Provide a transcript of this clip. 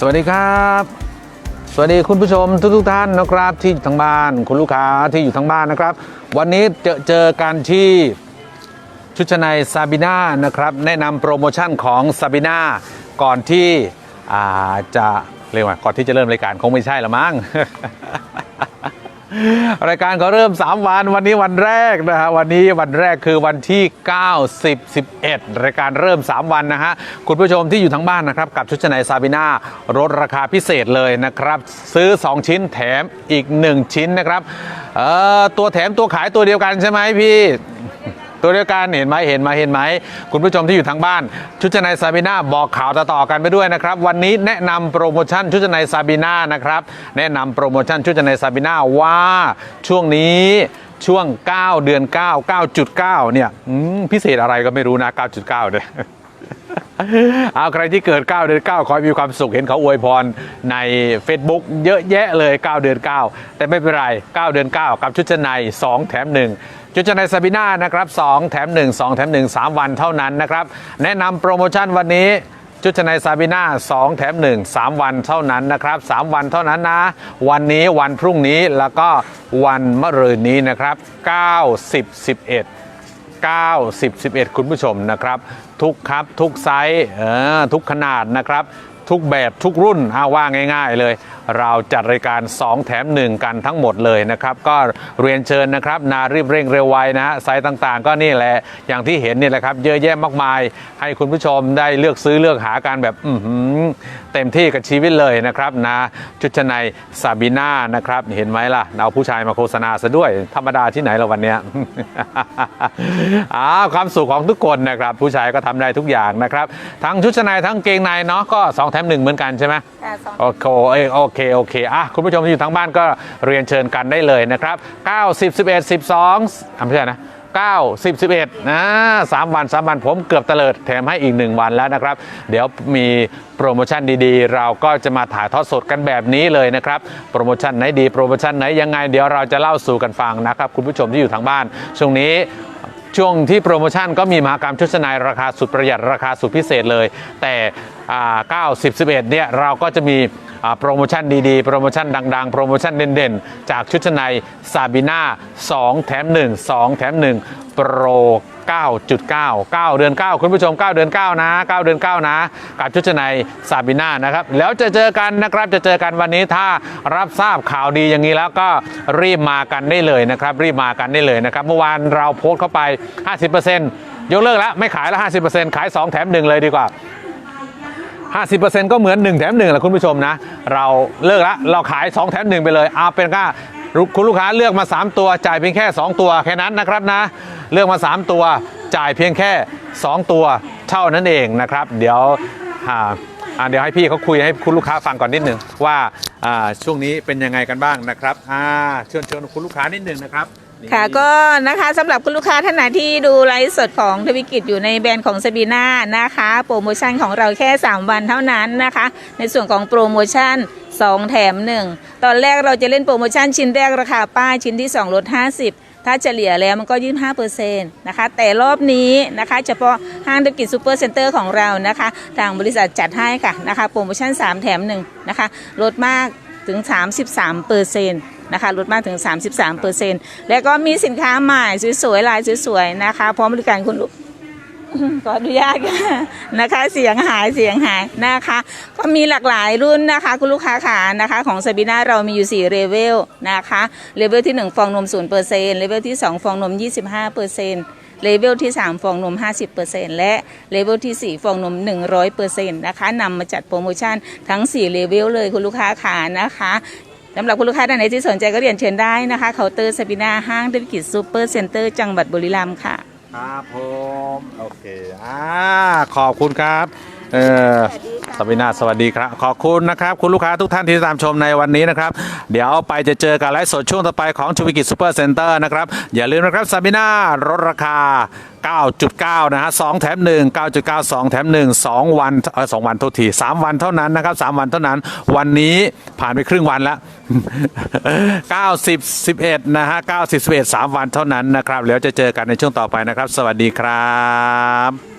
สวัสดีครับ สวัสดีคุณผู้ชมทุกทุกท่านนะครับ ที่อยู่ทางบ้าน คุณลูกค้าที่อยู่ทางบ้านนะครับ วันนี้เจอเจอกันที่ชุดชั้นในซาบิน่านะครับ แนะนำโปรโมชั่นของซาบิน่าก่อนที่อ่าจะเรียกว่าก่อนที่จะเริ่มรายการคงไม่ใช่ละมั้ง รายการเขาเริ่ม 3 วันวันนี้วันแรกนะฮะวันนี้วันแรกคือวันที่ 9 10 11 รายการเริ่ม 3 วันนะฮะคุณผู้ชมที่อยู่ทั้งบ้านนะครับ กับชุดชั้นในซาบิน่าลดราคาพิเศษเลยนะครับ ซื้อ 2 ชิ้นแถมอีก 1 ชิ้นนะครับเอ่อตัวแถมตัวขายตัวเดียวกันใช่ไหมพี่ ตัวเดียวกันเห็นไหมเห็นไหมเห็นไหมคุณผู้ชมที่อยู่ทางบ้าน ชุดชั้นในซาบีนาบอกข่าวต่อๆกันไปด้วยนะครับ วันนี้แนะนำโปรโมชั่นชุดชั้นในซาบีนานะครับ แนะนำโปรโมชั่นชุดชั้นในซาบีนาว่าช่วงนี้ช่วง 9 เดือน 9 9.9 เนี่ยพิเศษอะไรก็ไม่รู้นะ 9.9เนี่ยเอาใครที่เกิด 9 เดือน 9 ขอให้มีความสุข เห็นเขาอวยพรใน Facebook เยอะแยะเลย 9 เดือน 9 แต่ไม่เป็นไร 9 เดือน 9 กับชุดชั้นใน 2 แถม 1ชุดชนในซาบิน่านะครับ2แถม 1 2 แถม 1 3 วันเท่านั้นนะครับ แนะนำโปรโมชั่นวันนี้ชุดชนในซาบิน่า2 แถม 1 3 วันเท่านั้นนะครับ 3 วันเท่านั้นนะ วันนี้วันพรุ่งนี้แล้วก็วันมะรืนนี้นะครับ 9 10 11 9 10 11 คุณผู้ชมนะครับ ทุกครับทุกไซส์เออทุกขนาดนะครับ ทุกแบบทุกรุ่นเอาว่าง่าย ๆ เลย เราจัดรายการ 2 แถม 1 กันทั้งหมดเลยนะครับ ก็เรียนเชิญนะครับ นารีบเร่งเร็วไวนะฮะไซส์ต่างๆ ก็นี่แหละอย่างที่เห็นนี่แหละครับ เยอะแยะมากมาย ให้คุณผู้ชมได้เลือกซื้อเลือกหากันแบบอื้อหือเต็มที่กับชีวิตเลยนะครับนะชุดชั้นในซาบีน่านะครับ เห็นไหมล่ะ เอาผู้ชายมาโฆษณาซะด้วย ธรรมดาที่ไหนเราวันเนี้ย อ้าวความสุขของทุกคนนะครับ ผู้ชายก็ทำได้ทุกอย่างนะครับ ทั้งชุดชั้นในทั้งเกงในเนาะก็ 2 แถม 1 เหมือนกันใช่ไหม ค่ะสอง โอเคเอ้ยโอเคโอเคอะคุณผู้ชมที่อยู่ทางบ้านก็เรียนเชิญกันได้เลยนะครับ 9 10 11 12อะไม่ใช่นะ9 10 11นะสามวันสามวันผมเกือบเตลิดแถมให้อีก 1 วันแล้วนะครับ เดี๋ยวมีโปรโมชั่นดีๆ เราก็จะมาถ่ายทอดสดกันแบบนี้เลยนะครับ โปรโมชั่นไหนดีโปรโมชั่นไหนยังไง เดี๋ยวเราจะเล่าสู่กันฟังนะครับ คุณผู้ชมที่อยู่ทางบ้าน ช่วงนี้ช่วงที่โปรโมชั่นก็มีมหากรรมชุดชั้นในราคาสุดประหยัดราคาสุดพิเศษเลย แต่ 9 10 11เนี่ยเราก็จะมี โปรโมชั่นดีๆ โปรโมชั่นดังๆ โปรโมชั่นเด่นๆ จากชุดชั้นในซาบิน่า2 แถม 1 2 แถม 1 โปร9.9 9 เดือน 9 คุณผู้ชม 9 เดือน 9 นะ 9 เดือน 9 นะ กับชุดชั้นในซาบิน่านะครับ แล้วจะเจอกันนะครับ จะเจอกันวันนี้ถ้ารับทราบข่าวดีอย่างนี้แล้วก็รีบมากันได้เลยนะครับ รีบมากันได้เลยนะครับ เมื่อวานเราโพสต์เข้าไป 50%ยกเลิกแล้ว ไม่ขายแล้ว 50%ขาย 2 แถม 1 เลยดีกว่า 50%ก็เหมือน 1 แถม1แหละคุณผู้ชมนะ เราเลิกละเราขาย 2 แถม 1 ไปเลยเอาเป็นก็คุณลูกค้าเลือกมา 3 ตัวจ่ายเพียงแค่ 2 ตัวแค่นั้นนะครับนะ เลือกมา 3 ตัวจ่ายเพียงแค่ 2 ตัวเท่านั้นเองนะครับ เดี๋ยวอ่าเดี๋ยวให้พี่เขาคุยให้คุณลูกค้าฟังก่อนนิดหนึ่งว่าอ่าช่วงนี้เป็นยังไงกันบ้างนะครับอ่าเชิญเชิญคุณลูกค้านิดหนึ่งนะครับ ค่ะก็นะคะสำหรับคุณลูกค้าท่านไหนที่ดูไลฟ์สดของทวิกิจอยู่ในแบรนด์ของซาบีน่านะคะ โปรโมชั่นของเราแค่ 3 วันเท่านั้นนะคะ ในส่วนของโปรโมชั่น 2 แถม 1 ตอนแรกเราจะเล่นโปรโมชั่นชิ้นแรกราคาป้ายชิ้นที่ 2 ลด 50 ถ้าเฉลี่ยแล้วมันก็25%นะคะ แต่รอบนี้นะคะ เฉพาะห้างธุรกิจซูเปอร์เซ็นเตอร์ของเรานะคะ ทางบริษัทจัดให้ค่ะนะคะ โปรโมชั่น 3 แถม 1 นะคะ ลดมากถึง 33เปอร์เซ็นต์ นะคะลดมากถึง 33เปอร์เซ็นต์แล้วก็มีสินค้าใหม่สวยๆลายสวยๆนะคะพร้อมบริการคุณลูกขออนุญาตนะคะเสียงหายเสียงหายนะคะ ก็มีหลากหลายรุ่นนะคะ คุณลูกค้าขานะคะของซาบีน่าเรามีอยู่ 4 เลเวลนะคะเลเวลที่ 1 ฟองนม0%เลเวลที่ 2 ฟองนม 25%เลเวลที่ 3 ฟองนม 50%และเลเวลที่ 4 ฟองนม 100%นะคะนำมาจัดโปรโมชั่นทั้ง 4 เลเวลเลยคุณลูกค้าขานะคะ สำหรับคุณลูกค้าท่านไหนที่สนใจก็เรียนเชิญได้นะคะเคาน์เตอร์ซาบีนาห้างธุรกิจซูเปอร์เซ็นเตอร์จังหวัดบุรีรัมย์ค่ะ ครับผม โอเค อ่า ขอบคุณครับ เออสวัสดีนาสวัสดีครับขอบคุณนะครับ คุณลูกค้าทุกท่านที่ตามชมในวันนี้นะครับ เดี๋ยวไปจะเจอกันไลฟ์สดช่วงต่อไปของชูวิกิจซูเปอร์เซ็นเตอร์นะครับ อย่าลืมนะครับซาบินาลดราคา 9.9 นะฮะ2แถม 1 9.9 2 แถม 1 2 วันเออ2วันโทษที 3 วันเท่านั้นนะครับ 3 วันเท่านั้น วันนี้ผ่านไปครึ่งวันแล้ว 90 11 นะฮะ 90 11 3 วันเท่านั้นนะครับ แล้วจะเจอกันในช่วงต่อไปนะครับ สวัสดีครับ